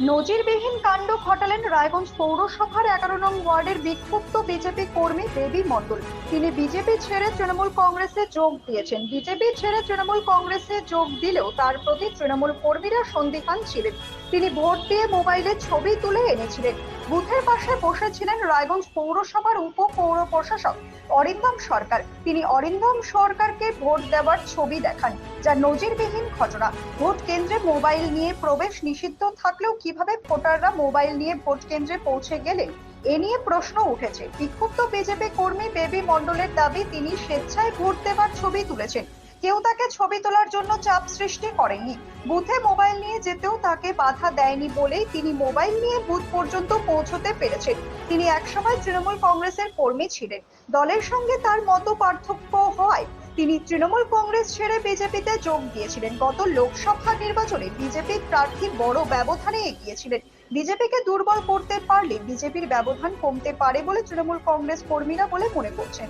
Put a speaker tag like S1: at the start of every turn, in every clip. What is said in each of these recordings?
S1: নজিরবিহীন কাণ্ড ঘটালেন রায়গঞ্জ পৌরসভার এগারো নং ওয়ার্ডের বিক্ষুব্ধ বিজেপি কর্মী দেবী মণ্ডল। তিনি বিজেপি ছেড়ে তৃণমূল কংগ্রেসে যোগ দিয়েছেন। বিজেপি ছেড়ে তৃণমূল কংগ্রেসে যোগ দিলেও তার প্রতি তৃণমূল কর্মীরা সন্দিহান ছিলেন। তিনি ভোট দিয়ে মোবাইলে ছবি তুলে এনেছিলেন। বুথের পাশে বসেছিলেন রায়গঞ্জ পৌরসভার উপ পৌর প্রশাসক অরিন্দম সরকার। তিনি অরিন্দম সরকারকে ভোট দেওয়ার ছবি দেখান, যা নজিরবিহীন ঘটনা। ভোট কেন্দ্রে মোবাইল নিয়ে প্রবেশ নিষিদ্ধ থাকলেও কীভাবে ভোটাররা মোবাইল নিয়ে ভোট কেন্দ্রে পৌঁছে গেলেন এ নিয়ে প্রশ্ন উঠেছে। বিক্ষুব্ধ বিজেপি কর্মী বেবি মণ্ডলের দাবি, তিনি স্বেচ্ছায় ভোট দেওয়ার ছবি তুলেছেন। কেউ তাকে ছবি তোলার জন্য চাপ সৃষ্টি করেননি বুথে মোবাইল নিয়ে যেতেও তাকে বাধা দেয়নি বলেই তিনি মোবাইল নিয়ে বুথ পর্যন্ত পৌঁছতে পেরেছেন। তিনি একসময় তৃণমূল কংগ্রেসের কর্মী ছিলেন। দলের সঙ্গে তার মত পার্থক্য হয়। তিনি তৃণমূল কংগ্রেস ছেড়ে বিজেপিতে যোগ দিয়েছিলেন। গত লোকসভা নির্বাচনে বিজেপি প্রার্থী বড় ব্যবধানে এগিয়েছিলেন। বিজেপিকে দুর্বল করতে পারলে বিজেপির ব্যবধান কমতে পারে বলে তৃণমূল কংগ্রেস কর্মীরা বলে মনে করছেন।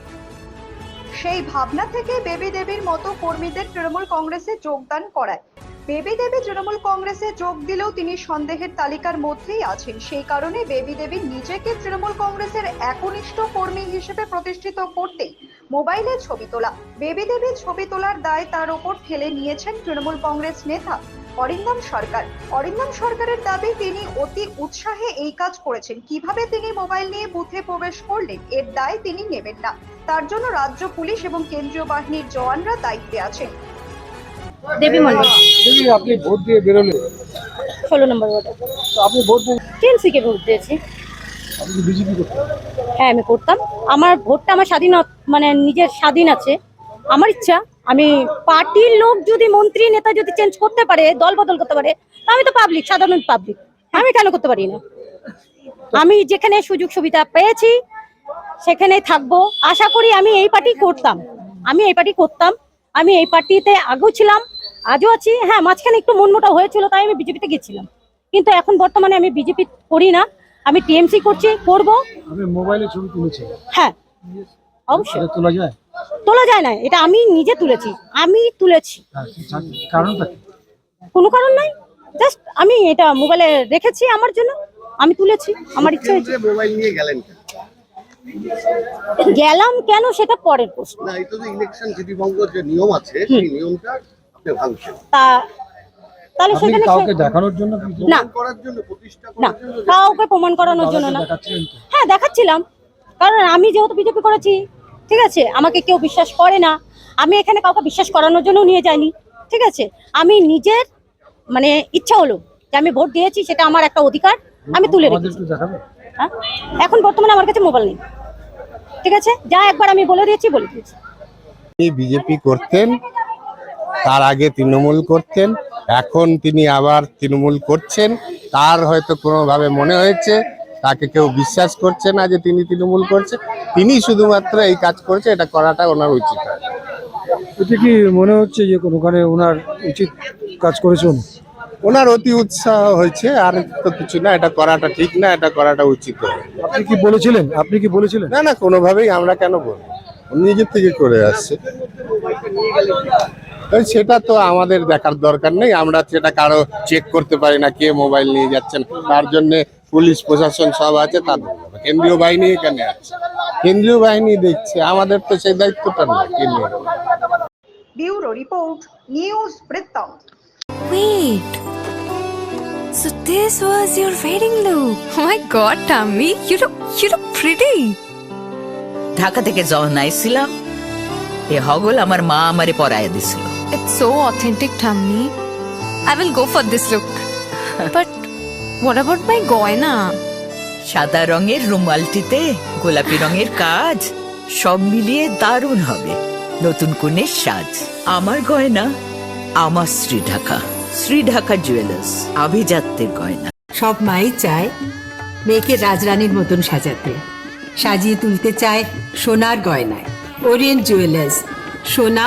S1: সেই ভাবনা থেকে বেবি দেবীর মতো কর্মীদের তৃণমূল কংগ্রেসে যোগদান করায়। বেবি দেবী তৃণমূল কংগ্রেসে যোগ দিলেও তিনি সন্দেহের তালিকার মধ্যেই আছেন। সেই কারণে বেবি দেবী নিজেকে তৃণমূল কংগ্রেসের একনিষ্ঠ কর্মী হিসেবে প্রতিষ্ঠিত করতেই মোবাইলে ছবি তোলা। বেবি দেবীর ছবি তোলার দায় তার ওপর ঠেলে নিয়েছেন তৃণমূল কংগ্রেস নেতা অরিন্দম সরকার। অরিন্দম সরকারের দাবি তিনি অতি উৎসাহে এই কাজ করেছেন। কীভাবে তিনি মোবাইল নিয়ে বুথে প্রবেশ করলেন এর দায় তিনি নেবেন না। তার জন্য রাজ্য পুলিশ এবং কেন্দ্রীয় বাহিনীর জওয়ানরা দায়িত্বে আছেন।
S2: দেবী মন্ডল
S3: আপনি ভোট দিয়ে বেরোলেন।
S2: ষোলো নম্বর ওয়ার্ডে।
S3: আপনি ভোট
S2: টিএমসিকে ভোট দিয়েছি? হ্যাঁ আমি করতাম। আমার ভোটটা আমার স্বাধীন মানে নিজের স্বাধীন আছে। আমার ইচ্ছা, আমি পার্টির লোক যদি মন্ত্রী, নেতা যদি চেঞ্জ করতে পারে, দল বদল করতে পারে আমি তো পাবলিক সাধারণ পাবলিক আমি কেন করতে পারি না? আমি যেখানে সুযোগ সুবিধা পেয়েছি সেখানেই থাকব। আশা করি আমি এই পার্টি করতাম। আমি এই পার্টি করতাম। আমি এই পার্টিতে আগেও ছিলাম। আজও আছি। হ্যাঁ মাঝখানে একটু মনমোটা হয়েছিল, তাই আমি বিজেপিতে গেছিলাম। কিন্তু এখন বর্তমানে আমি বিজেপি করি না। আমি টিএমসি করছি করব।
S3: আপনি মোবাইলে ছবি তুলেছেন
S2: হ্যাঁ। অবশ্যই।
S3: সেটা তোলা যায়?
S2: তোলা যায় না এটা আমি নিজে তুলেছি আমি তুলেছি।
S3: হ্যাঁ, কারণটা কি?
S2: কোনো কারণ নাই জাস্ট আমি এটা মোবাইলে রেখেছি আমার জন্য আমি তুলেছি আমার ইচ্ছা হয়েছে।
S4: মোবাইল নিয়ে গেলেন
S2: গেলাম কেন সেটা পরের প্রশ্ন।
S4: না এটা তো ইলেকশন বিধিভঙ্গ যে নিয়ম আছে সেই নিয়মটা আপনি ভাঙছেন।
S2: তা তাহলে সেখানে
S3: কাউকে দেখানোর জন্য
S2: না।
S4: করার জন্য প্রতিষ্ঠা
S2: না
S4: করার জন্য?
S2: কাউকে প্রমাণ করানোর জন্য না। হ্যাঁ দেখাচ্ছিলাম। কারণ আমি যেহেতু বিজেপি করেছি ঠিক আছে? আমাকে কেউ বিশ্বাস করে না। আমি এখানে কাউকে বিশ্বাস করানোর জন্য নিয়ে যাইনি ঠিক আছে? আমি নিজের মানে ইচ্ছা হলো যে আমি ভোট দিয়েছি সেটা আমার একটা অধিকার আমি তুলে রেখেছি। হ্যাঁ? এখন বর্তমানে আমার কাছে মোবাইল নেই ঠিক আছে? যা একবার আমি বলে দিয়েছি বলে দিয়েছি।
S5: বিজেপি করতেন তার আগে তৃণমূল করতেন এখন তিনি আবার তৃণমূল করছেন। তার হয়তো কোনোভাবে মনে হয়েছে তাকে কেউ বিশ্বাস করছে না যে তিনি তৃণমূল করছে। তিনি শুধুমাত্র এই কাজ করছে এটা করাটা ওনার উচিত
S3: এতে কি মনে হচ্ছে যে ওখানে ওনার উচিত কাজ করেছেন?
S5: ওনার অতি উৎসাহ হয়েছে আর তো কিছু না এটা করাটা ঠিক না এটা করাটা উচিত
S3: আপনি কি বলেছিলেন? আপনি কি বলেছিলেন?
S5: না না কোনোভাবেই আমরা কেন বলব? নিজের থেকে করে আসছে। সেটা তো আমাদের দেখার দরকার নেই আমরা সেটা কারও চেক করতে পারি না কে মোবাইল নিয়ে যাচ্ছেন তার জন্য পুলিশ প্রশাসন সব আছে তাদের কেন্দ্রীয় বাহিনী এখানে আছে কেন্দ্রীয় বাহিনী দেখছে আমাদের তো সেই দায়িত্বটা নেই কেন্দ্রীয়।
S1: ব্যুরো রিপোর্ট নিউজ বৃত্তান্ত
S6: Wait. So this was your wedding look. Oh my god, Tammy, you look you look pretty.
S7: Dhaka থেকে যখন আইছিলাম এ হগল আমার মা আমারে পরায় দিছিল
S6: It's so authentic, Tammy. I will go for this look. but what about my goina?
S7: সাদা রঙের রুমালটিতে গোলাপি রঙের কাজ সব মিলিয়ে দারুণ হবে নতুন কনের সাজ আমার গয়না আমার শ্রী ঢাকা শ্রী ঢাকা জুয়েলার্স আভিজাত্যের গয়না
S8: সব মাই চায় মেয়েকে রাজরানীর মতন সাজাতে সাজিয়ে তুলতে চায় সোনার গয়নায় ওরিয়েন্ট জুয়েলার্স সোনা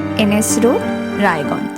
S6: NS road Raiganj.